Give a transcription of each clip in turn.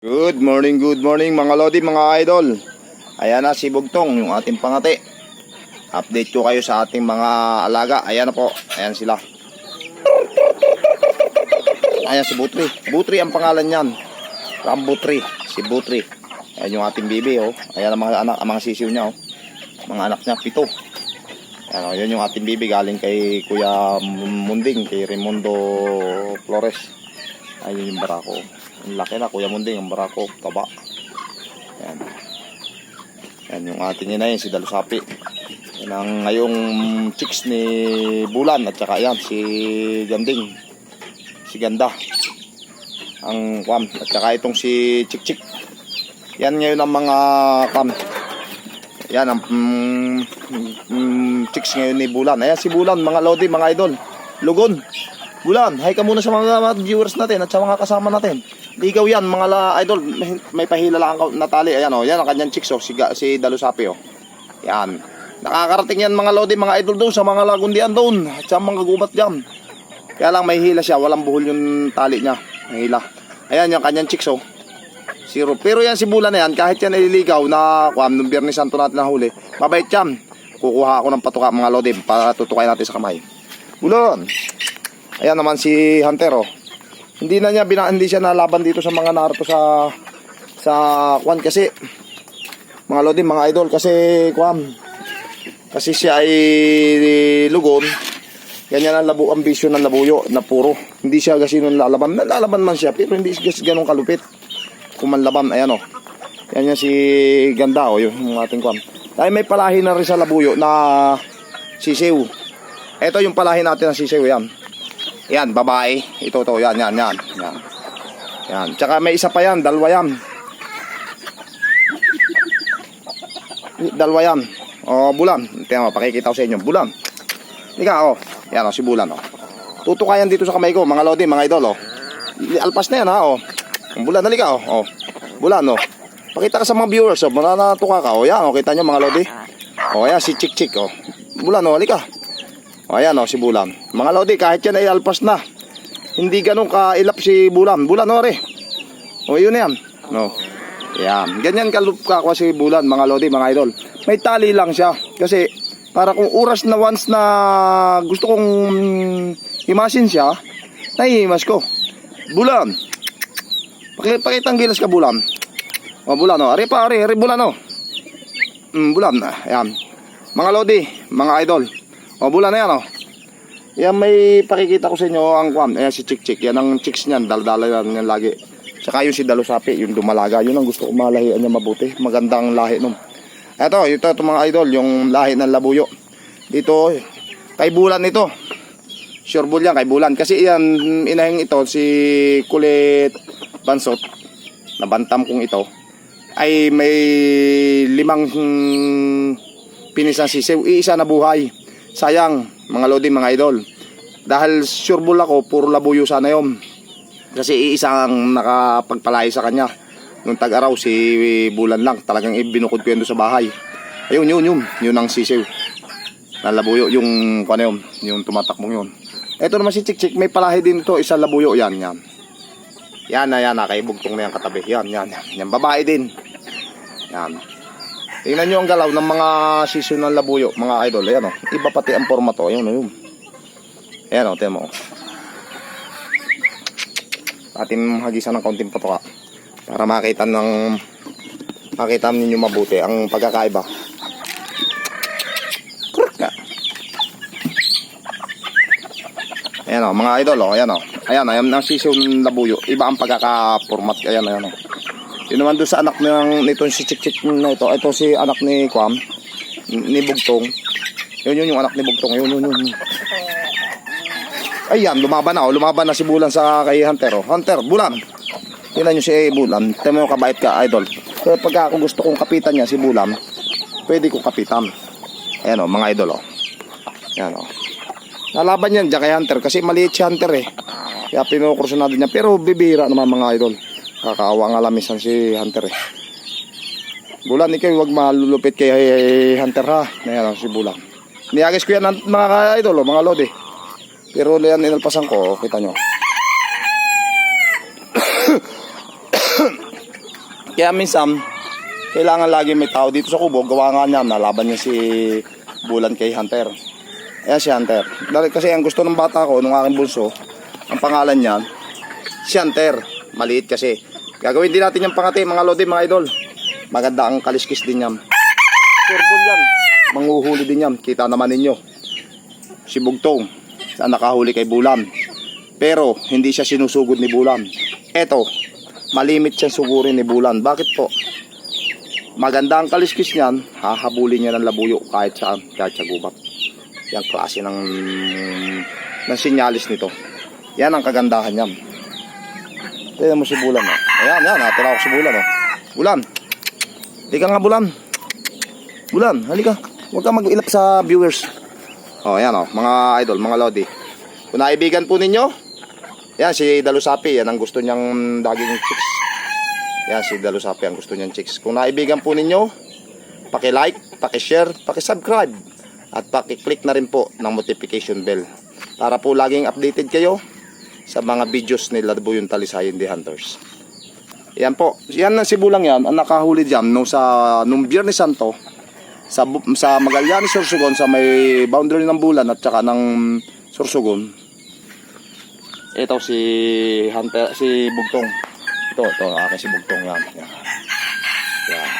Good morning, good morning mga lodi, mga idol. Ayan na si Bugtong, yung ating pangati. Update ko kayo sa ating mga alaga. Ayan na po, ayan sila. Ayan si Butri. Butri ang pangalan niyan. Rambutri, si Butri. Ayan yung ating bibi, oh. Ayan ang mga anak, ang mga sisiw niya, oh. Mga anak niya, pito. Ayan, oh, yun yung ating bibi galing kay Kuya Munding, kay Raimundo Flores. Ayun yung barako. Ang laki na, Kuya Munding, ang barako, taba. Ayan. Ayan yung ating ina yun, si Dalusapi. Yan ang ngayong chicks ni Bulan at saka yan, si Ganding. Si Ganda. Ang kwam. At saka itong si Chik Chik. Yan ngayon ang mga kwam. Yan ang mm, mm, chicks ngayon ni Bulan. Ayan si Bulan, mga lodi, mga idol. Lugon. Bulan, hi ka muna sa mga viewers natin at sa mga kasama natin. Ligaw yan, mga la, idol. May, may pahila lang ang natali. Ayan oh, yan ang kanyang chicks o, si, si Dalusapi o. Yan. Nakakarating yan mga lodi, mga idol doon sa mga lagundian doon. At sa mga gubat dyan. Kaya lang may hila siya, walang buhol yung tali niya. May hila. Ayan yung kanyang chicks o. Zero. Pero yan si Bulan na yan, kahit yan nililigaw na kuam nung Biyernes Santo natin nahuli, mabait yan. Kukuha ako ng patuka mga lodi para tutukay natin sa kamay. Bulan. Ayan naman si Hunter oh. Hindi na niya bina, hindi siya nalaban dito sa mga narto sa sa kwan kasi mga lodi, mga idol kasi kwan kasi siya ay lugon. Ganyan ang labo ambisyon ng labuyo na puro. Hindi siya kasi nung lalaban lalaban man siya pero hindi siya ganun kalupit. Kumanlaban ayan oh. Yan yan si ganda oh yung, yung ating kwan dahil may palahi na rin sa labuyo na sisiw ito yung palahi natin na sisiw yan yan babae ito to yan yan yan yan yan tsaka may isa pa yan dalawa yan dalawa yan o bulan tingnan mo pakikita ko sa inyo bulan Ika, oh. Yan, oh, si Bulan, oh. Tutukayan dito sa kamay ko, mga lodi, mga idol, oh. Alpas na yan, ha. Ang Bulan, halika, oh. oh. Bulan, oh. Pakita ka sa mga viewers, oh. Mananatuka ka, oh. Yan, oh. Kita nyo, mga lodi. Oh, yan, si Chik Chik, oh. Bulan, oh. Halika. Oh, yan, oh, si Bulan. Mga lodi, kahit yan ay alpas na. Hindi ganun kailap si Bulan. Bulan, oh, re. Oh, yun yan. No. Yan. Ganyan kalup ka ako si Bulan, mga lodi, mga idol. May tali lang siya. Kasi, para kung oras na once na gusto kong mm, himasin siya, nahihimas ko. Bulan. Paki- Pakita ang gilas ka, Bulan. O, Bulan, o. Ari pa, ari, ari, Bulan, o. Mm, bulan, ayan. Mga lodi, mga idol. O, Bulan na yan, o. Yan, may pakikita ko sa inyo ang kwan. Ayan si Chik Chik. Yan ang chicks niyan. Daldala yan lagi. Saka yung si Dalusapi, yung dumalaga. Yun ang gusto ko malahian niya mabuti. Magandang lahi nung. Eto, ito, ito mga idol, yung lahi ng labuyo. Dito, kay Bulan ito. Sure bull yan, kay Bulan. Kasi yan, inahing ito, si Kulit Bansot, na bantam kong ito, ay may limang hmm, pinisan sisiw. Iisa na buhay. Sayang, mga lodi, mga idol. Dahil sure bull ako, puro labuyo sana yun. Kasi iisa ang nakapagpalay sa kanya. Nung tag-araw, si Bulan lang. Talagang ibinukod ko yun sa bahay. Ayun, yun, yun. Yun ang sisiw. Nalabuyo, yung, ano yun, yung tumatakbong yun. Ito naman si Chik Chik, may palahi din ito, isa labuyo, yan, yan. Yan na, yan na, kay bugtong na yan katabi. Yan, yan, yan. Yan, babae din. Yan. Tingnan nyo ang galaw ng mga sisiw ng labuyo, mga idol. Ayan o, iba pati ang forma to. Ayun o, yun. Ayan o, tiyan mo. Atin hagisan ng kaunting patoka para makita ng makita ninyo mabuti ang pagkakaiba. Ayan o, mga idol o, ayan o. Ayan, ayan ang sisiw ng labuyo. Iba ang pagkaka-format. Ayan, ayan o. Yun naman doon sa anak ng nitong si Chik Chik na ito. Ito si anak ni Kwam, ni Bugtong. Yun yun yung anak ni Bugtong. Yun yun yun. Ayan, lumaban na o. Lumaban na si Bulan sa kay Hunter o. Hunter, Bulan. Tingnan nyo si Bulan. Tingnan mo kabait ka, idol. Pero pagka ako gusto kong kapitan niya, si Bulan, pwede kong kapitan. Ayan o, mga idol o. Ayan o. Nalaban yan dyan kay Hunter kasi maliit si Hunter eh. Kaya pinukursunado niya. Pero bibira naman mga idol. Kakaawa nga lamisan si Hunter eh. Bulan, ikaw wag malulupit kay Hunter ha. Ayan si Bulan. Niyagis ko yan mga idol o, mga lodi. Pero yan inalpasan ko, oh, kita nyo. Kaya minsan, kailangan lagi may tao dito sa kubo. Gawa nga niya, nalaban niya si Bulan kay Hunter. Ayan si Hunter. Dahil kasi ang gusto ng bata ko, nung aking bunso, ang pangalan niya, si Hunter. Maliit kasi. Gagawin din natin yung pangati, mga lodi, mga idol. Maganda ang kaliskis din yan. Turbol yan. Manguhuli din yan. Kita naman ninyo. Si Bugtong. Saan nakahuli kay Bulan. Pero, hindi siya sinusugod ni Bulan. Eto, malimit siya sugurin ni Bulan. Bakit po? Maganda ang kaliskis niyan, hahabulin niya ng labuyo kahit saan, kahit sa gubat. Yan klase ng ng sinyalis nito. Yan ang kagandahan niyan. Tignan mo si Bulan. Oh. Ayan, yan. Natira ako si Bulan. Oh. Bulan. Halika nga, Bulan. Bulan, halika. Huwag ka mag-ilap sa viewers. Oh, ayan oh, mga idol, mga lodi. Kung naibigan po ninyo, yan si Dalusapi, yan ang gusto niyang daging chicks. Yan si Dalusapi ang gusto niyang chicks. Kung naibigan po ninyo, paki-like, paki-share, paki-subscribe at paki-click na rin po ng notification bell para po laging updated kayo sa mga videos nila po yung Talisayin the Hunters. Yan po. Yan ang sibulang yan. Ang nakahuli dyan no, sa nung Biyernes Santo sa sa Magallanes Sorsogon sa may boundary ng Bulan at saka ng Sorsogon. Ito si Hunter si Bugtong. Ito, ito akin si Bugtong yan. Yan. Yan.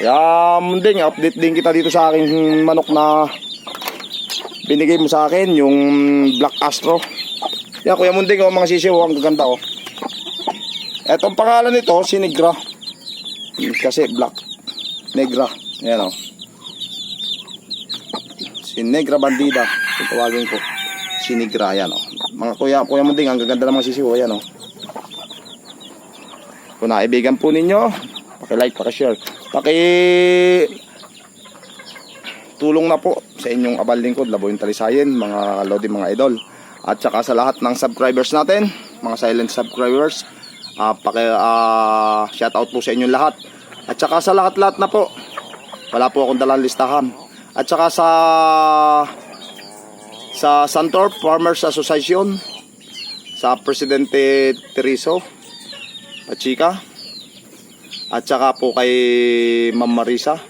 Yan, munding, update din kita dito sa aking manok na binigay mo sa akin, yung Black Astro. Yan, Kuya Munding, oh, mga sisiw, oh, ang gaganda, oh. Etong pangalan nito, si Negra. Kasi black. Negra. Yan, oh. Si Negra Bandida. Tawagin ko. Si Negra, yan, oh. Mga kuya, kuya Munding, ang gaganda ng mga sisiw, oh, yan, oh. Kung naibigan po ninyo, paki-like, paki-share. Paki tulong na po sa inyong abal lingkod, labo yung talisayin, mga lodi, mga idol. At saka sa lahat ng subscribers natin, mga silent subscribers, uh, paki, uh, shout out po sa inyong lahat. At saka sa lahat-lahat na po, wala po akong dalang listahan. At saka sa sa Santor Farmers Association, sa Presidente Teriso, Pachika, at saka po kay Ma'am Marisa,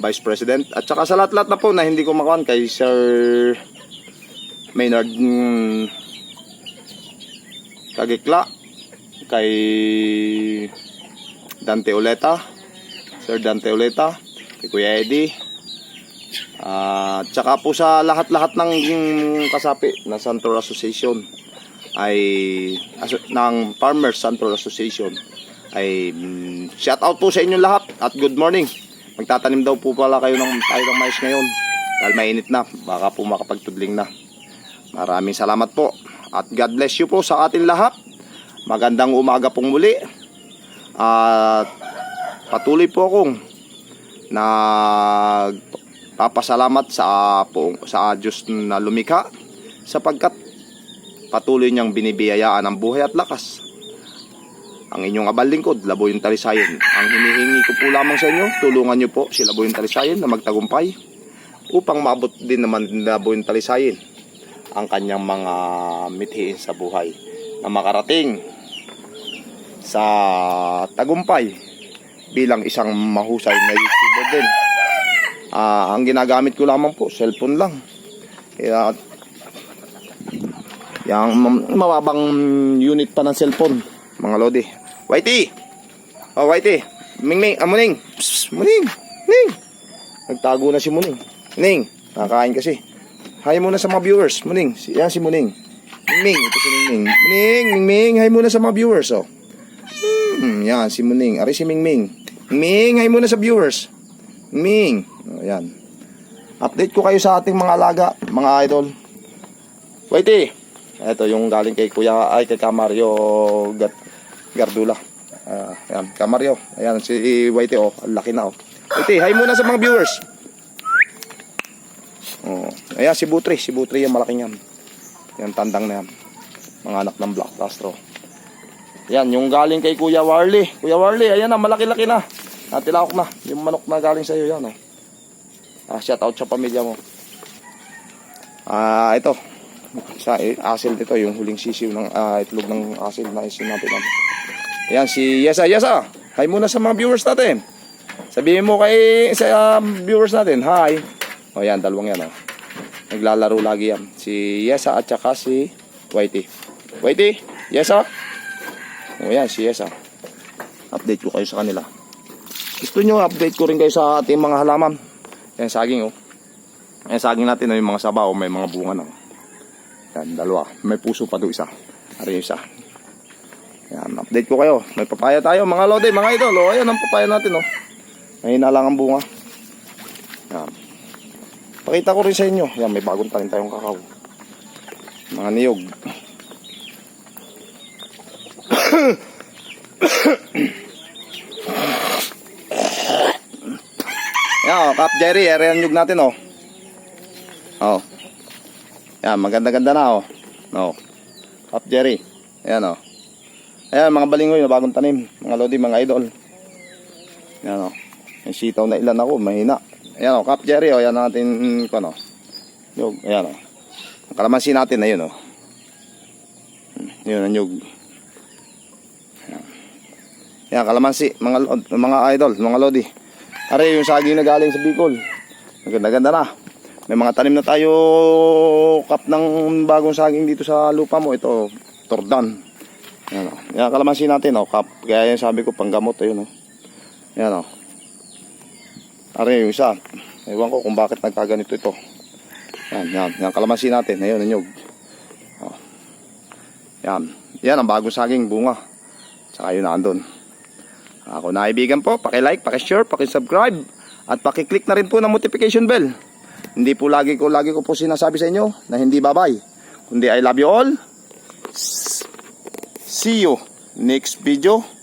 Vice President. At saka sa lahat-lahat na po na hindi ko makuhan kay Sir Maynard mm, Kagikla, kay Dante Oleta, Sir Dante Oleta, kay Kuya Eddie, at saka po sa lahat-lahat ng kasapi na Santor Association ay aso, ng Farmers Santor Association ay mm, shout out po sa inyong lahat at good morning. Magtatanim daw po pala kayo ng tayo ng mais ngayon dahil mainit na, baka po makapagtudling na. Maraming salamat po at God bless you po sa atin lahat. Magandang umaga pong muli. At patuloy po akong nagpapasalamat sa po sa Diyos na lumikha sapagkat patuloy niyang binibiyayaan ang buhay at lakas ang inyong abal lingkod, Laboy yung Talisayan. Ang hinihingi ko po lamang sa inyo, tulungan niyo po si Laboy yung Talisayan na magtagumpay upang maabot din naman ni Laboy yung Talisayan ang kanyang mga mithiin sa buhay na makarating sa tagumpay bilang isang mahusay na YouTuber din. Ah, ang ginagamit ko lamang po, cellphone lang. Kaya yung mababang unit pa ng cellphone, mga lodi. Whitey! Oh, Whitey! Ming Ming, ah, Muning! Psst, Muning! Muning! Nagtago na si Muning. Muning, nakakain kasi. Hi muna sa mga viewers. Muning, si, yan si Muning. Ming ito si Ming. Muning, Ming Ming, hi muna sa mga viewers, oh. Hmm, yan, si Muning. Ari si Ming Ming. Ming hi muna sa viewers. Ming. Oh, yan. Update ko kayo sa ating mga alaga, mga idol. Whitey! Ito yung galing kay Kuya, ay kay Kamario Gat, Gardula. Ah, ayan, Kamario. Ayan, si Whitey, oh. Ang laki na, oh. Whitey, hi muna sa mga viewers. Oh, ayan, si Butri. Si Butri yung malaking yan. Yan, tandang na yan. Mga anak ng Black Castro. Yan, yung galing kay Kuya Warley. Kuya Warley, ayan na, malaki-laki na. Natilakok na. Yung manok na galing sa iyo, yan, oh. Ah, shout out sa pamilya mo. Ah, ito. Sa eh, asil nito, yung huling sisiw ng ah, itlog ng asil na sinabi namin. Ayan, si Yesa. Yesa, hi muna sa mga viewers natin. Sabihin mo kay sa um, viewers natin, hi. O yan, dalawang yan. Oh. Naglalaro lagi yan. Si Yesa at saka si Whitey. Whitey, Yesa. O yan, si Yesa. Update ko kayo sa kanila. Gusto nyo, update ko rin kayo sa ating mga halaman. Yan, saging oh. Yan, saging natin, oh, yung mga sabaw, may mga bunga na. oh. Yan, dalawa. May puso pa doon isa. Ari isa. Yan, update ko kayo. May papaya tayo, mga lode, mga idol. O, ayan ang papaya natin, oh. Mahina lang ang bunga. Yan. Pakita ko rin sa inyo. Yan, may bagong tanim tayong kakao. Mga niyog. Yan, oh, Kap Jerry, area niyog natin, oh. Oh. Yan, maganda-ganda na, oh. Oh. Kap Jerry. Ayan, oh. Ayan, mga balingoy na bagong tanim. Mga lodi, mga idol. Ayan, oh. May sitaw na ilan ako, mahina. Ayan, oh. Kap Jerry, oh. Ayan natin, ano. Yug, ayan, oh. Ang kalamansi natin, ayun, oh. Yun, ang yug. Ayan. Ayan, kalamansi, mga, mga idol, mga lodi. Are, yung saging na galing sa Bicol. Maganda-ganda na. May mga tanim na tayo kap ng bagong saging dito sa lupa mo. Ito, tordan. Yan o. Yan kalamansi natin o. Kap. Kaya yan sabi ko panggamot. Ayun o. Yan o. Are yung isa. Ewan ko kung bakit nagkaganito ito. Yan, yan. Yan kalamansi natin. Ayun, anyog. O. Yan. Yan ang bagong saging bunga. Tsaka yun nandun. Ako na kaibigan po, paki-like, paki-share, paki-subscribe at paki-click na rin po ng notification bell. Hindi po lagi ko lagi ko po sinasabi sa inyo na hindi babay, kundi I love you all. See you next video.